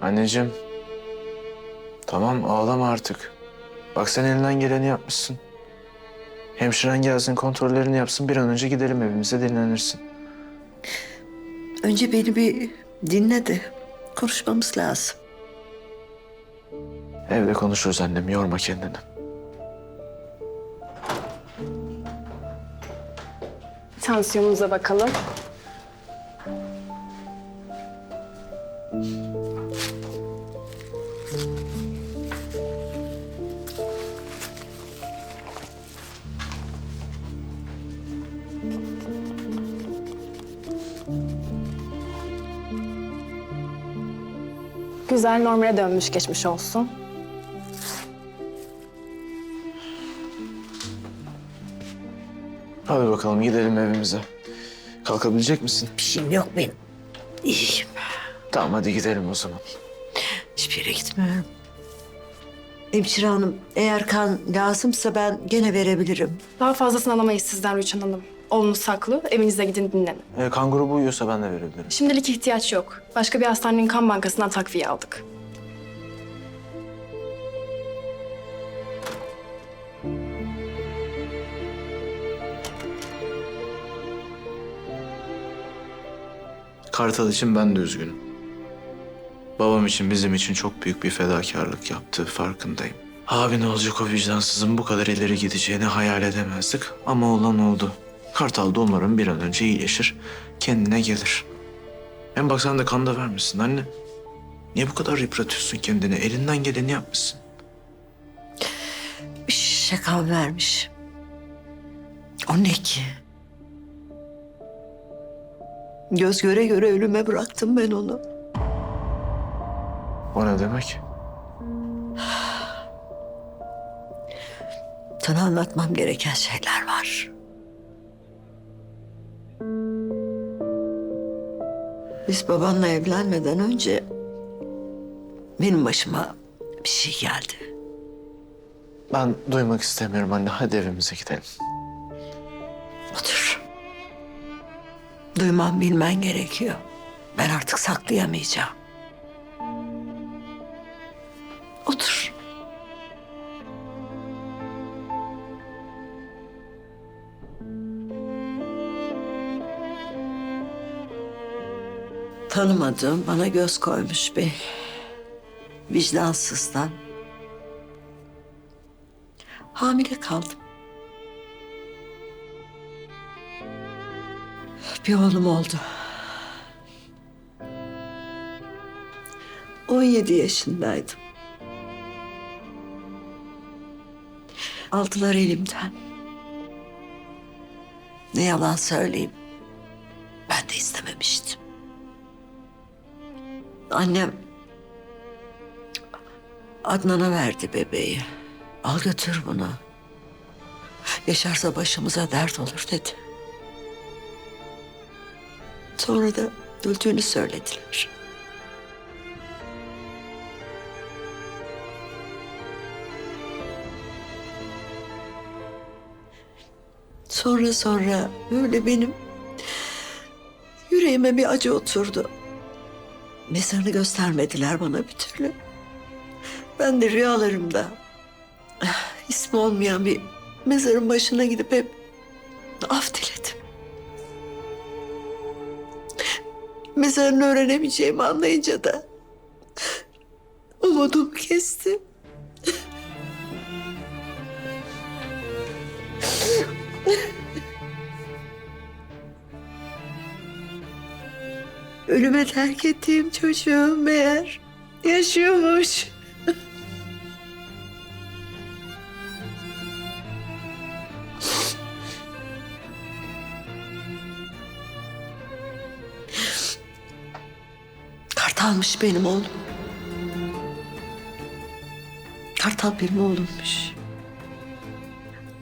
Anneciğim. Tamam ağlama artık. Bak sen elinden geleni yapmışsın. Hemşiren gelsin kontrollerini yapsın bir an önce gidelim evimize dinlenirsin. Önce beni bir dinle de konuşmamız lazım. Evde konuşuruz annem yorma kendini. Tansiyonunuza bakalım. Güzel normale dönmüş geçmiş olsun. Hadi bakalım gidelim evimize. Kalkabilecek misin? Bir şeyim yok benim. İyiyim. Tamam hadi gidelim o zaman. Hiçbir yere gitmiyorum. Hemşire hanım eğer kan lazımsa ben gene verebilirim. Daha fazlasını alamayız sizden Rüçhan Hanım. Oğlunuz saklı, evinize gidin dinlenin. Ee, kan grubu uyuyorsa ben de verebilirim. Şimdilik ihtiyaç yok. Başka bir hastanenin kan bankasından takviye aldık. Kartal için ben de üzgünüm. Babam için bizim için çok büyük bir fedakarlık yaptı farkındayım. Abi ne olacak o vicdansızın bu kadar ileri gideceğini hayal edemezdik ama olan oldu. Kartal da umarım bir an önce iyileşir, kendine gelir. Hem bak sen de kan da vermişsin anne. Niye bu kadar yıpratıyorsun kendini? Elinden geleni yapmışsın. Bir şişe vermiş. O ne ki? Göz göre göre ölüme bıraktım ben onu. O ne demek? Sana anlatmam gereken şeyler var. Biz babanla evlenmeden önce benim başıma bir şey geldi. Ben duymak istemiyorum anne. Hadi evimize gidelim. Otur. Duyman bilmen gerekiyor. Ben artık saklayamayacağım. Otur. Tanımadığım bana göz koymuş bir vicdansızdan hamile kaldım. Bir oğlum oldu. 17 yaşındaydım. Aldılar elimden. Ne yalan söyleyeyim. Ben de istememiştim. Annem Adnan'a verdi bebeği. Al götür bunu. Yaşarsa başımıza dert olur dedi. Sonra da öldüğünü söylediler. Sonra sonra böyle benim yüreğime bir acı oturdu. Mezarını göstermediler bana bir türlü. Ben de rüyalarımda ismi olmayan bir mezarın başına gidip hep af diledim. Mezarını öğrenemeyeceğimi anlayınca da umudumu kestim. Ölüme terk ettiğim çocuğum meğer yaşıyormuş. Kartalmış benim oğlum. Kartal benim oğlummuş.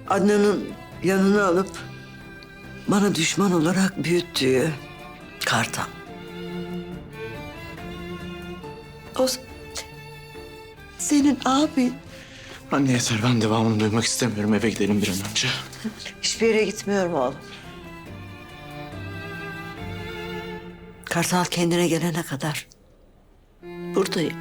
Adnan'ın yanına alıp bana düşman olarak büyüttüğü Kartal. O senin abin. Anne yeter ben devamını duymak istemiyorum. Eve gidelim bir an önce. Hiçbir yere gitmiyorum oğlum. Kartal kendine gelene kadar Buradayım.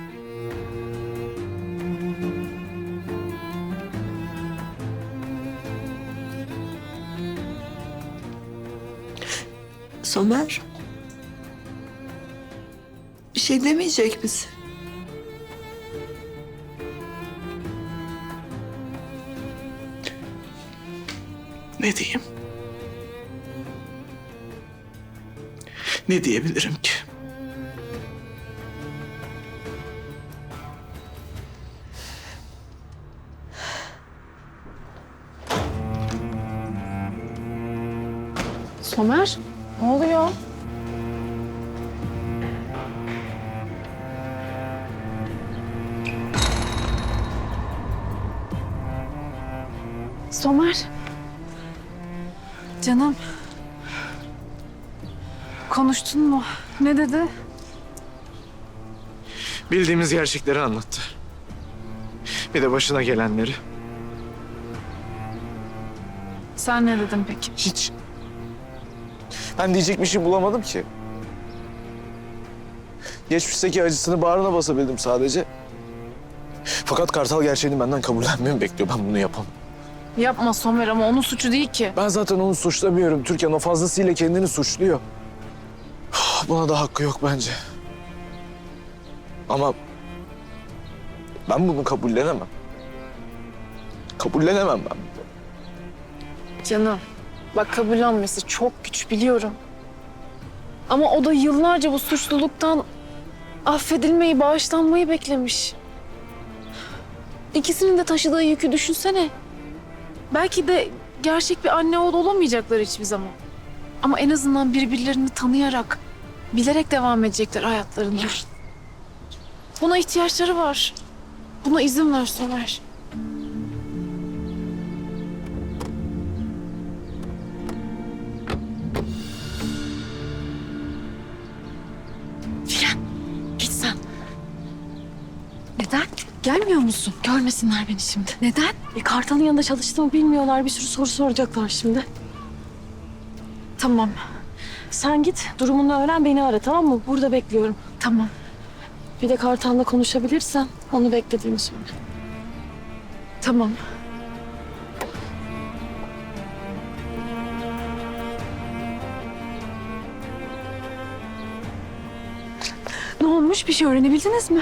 Somer. Bir şey demeyecek misin? Ne diyeyim? Ne diyebilirim ki? Somer, ne oluyor? Somer. Canım. Konuştun mu? Ne dedi? Bildiğimiz gerçekleri anlattı. Bir de başına gelenleri. Sen ne dedin peki? Hiç. Ben diyecek bir şey bulamadım ki. Geçmişteki acısını bağrına basabildim sadece. Fakat Kartal gerçeğini benden kabullenmemi bekliyor. Ben bunu yapamam. Yapma Somer ama onun suçu değil ki. Ben zaten onu suçlamıyorum. Türkan o fazlasıyla kendini suçluyor. Buna da hakkı yok bence. Ama ben bunu kabullenemem. Kabullenemem ben. Canım, bak kabullenmesi çok güç biliyorum. Ama o da yıllarca bu suçluluktan affedilmeyi, bağışlanmayı beklemiş. İkisinin de taşıdığı yükü düşünsene. Belki de gerçek bir anne oğul olamayacaklar hiçbir zaman. Ama en azından birbirlerini tanıyarak, bilerek devam edecekler hayatlarına. Buna ihtiyaçları var. Buna izin ver Somer. Gelmiyor musun? Görmesinler beni şimdi. Neden? E, Kartal'ın yanında çalıştığımı bilmiyorlar. Bir sürü soru soracaklar şimdi. Tamam, Sen git, durumunu öğren, beni ara tamam mı? Burada bekliyorum. tamam. Bir de Kartal'la konuşabilirsen onu beklediğimi söyle. Tamam. Ne olmuş? Bir şey öğrenebildiniz mi?